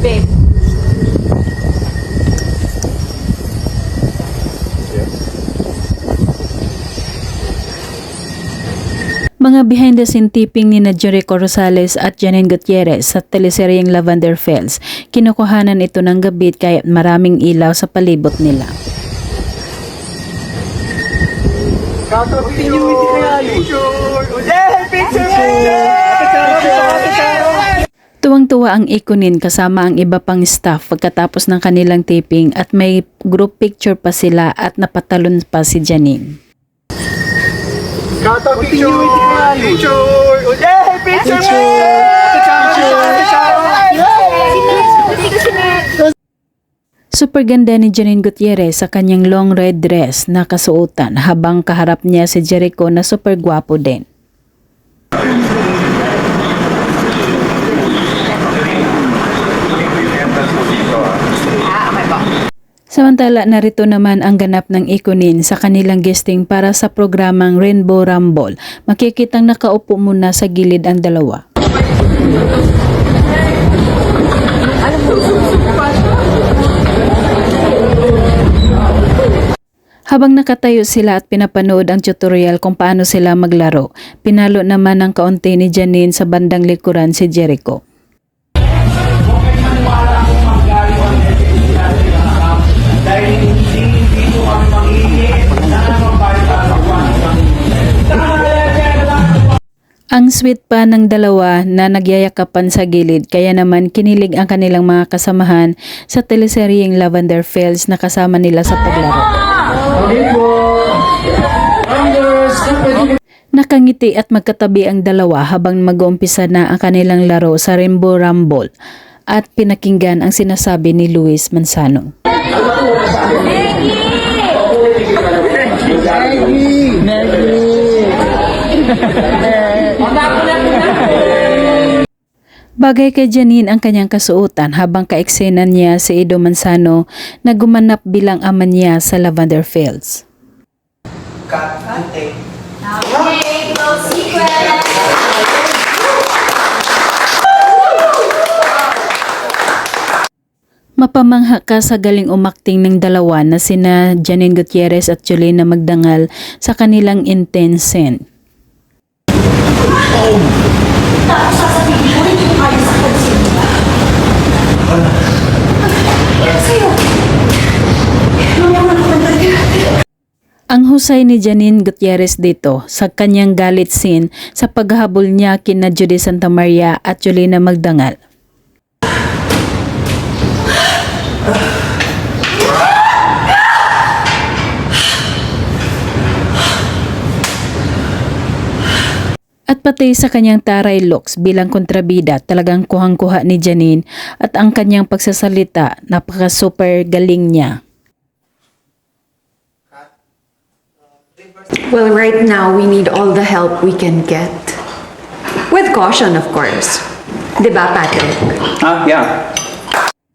Babe. Mga behind the scene tipping ni na Jericho Rosales at Janine Gutierrez sa teleseryeng Lavender Fields. Kinukuhanan ito ng gabit kaya maraming ilaw sa palibot nila. Tuwang-tuwa ang ikunin kasama ang iba pang staff pagkatapos ng kanilang taping at may group picture pa sila at napatalon pa si Janine. Kata picture! Picture! Yeah, picture! Super ganda ni Janine Gutierrez sa kanyang long red dress na kasuotan habang kaharap niya si Jericho na super gwapo din. Samantala, narito naman ang ganap ng ikunin sa kanilang guesting para sa programang Rainbow Rumble. Makikitang nakaupo muna sa gilid ang dalawa. Habang nakatayo sila at pinapanood ang tutorial kung paano sila maglaro, pinalo naman ng kaunti ni Janine sa bandang likuran si Jericho. Ang sweet pa ng dalawa na nagyayakapan sa gilid kaya naman kinilig ang kanilang mga kasamahan sa teleseryeng Lavender Fields na kasama nila sa paglaro. Nakangiti at magkatabi ang dalawa habang mag-uumpisa na ang kanilang laro sa Rainbow Rumble at pinakinggan ang sinasabi ni Luis Manzano. Bagay kay Janine ang kanyang kasuotan habang kaeksenan niya si Edo Manzano na gumanap bilang ama niya sa Lavender Fields. Okay, secret. Mapamangha ka sa galing umakting ng dalawa na sina Janine Gutierrez at Julina Magdangal sa kanilang intense scene. Ang husay ni Janine Gutierrez dito sa kanyang galit scene sa paghahabol niya kina Judy Santa Maria at Julina Magdangal. At pati sa kanyang taray looks bilang kontrabida talagang kuhang-kuha ni Janine at ang kanyang pagsasalita napaka-super galing niya. Well, right now, we need all the help we can get. With caution, of course. Di ba, Patrick? Ah, yeah.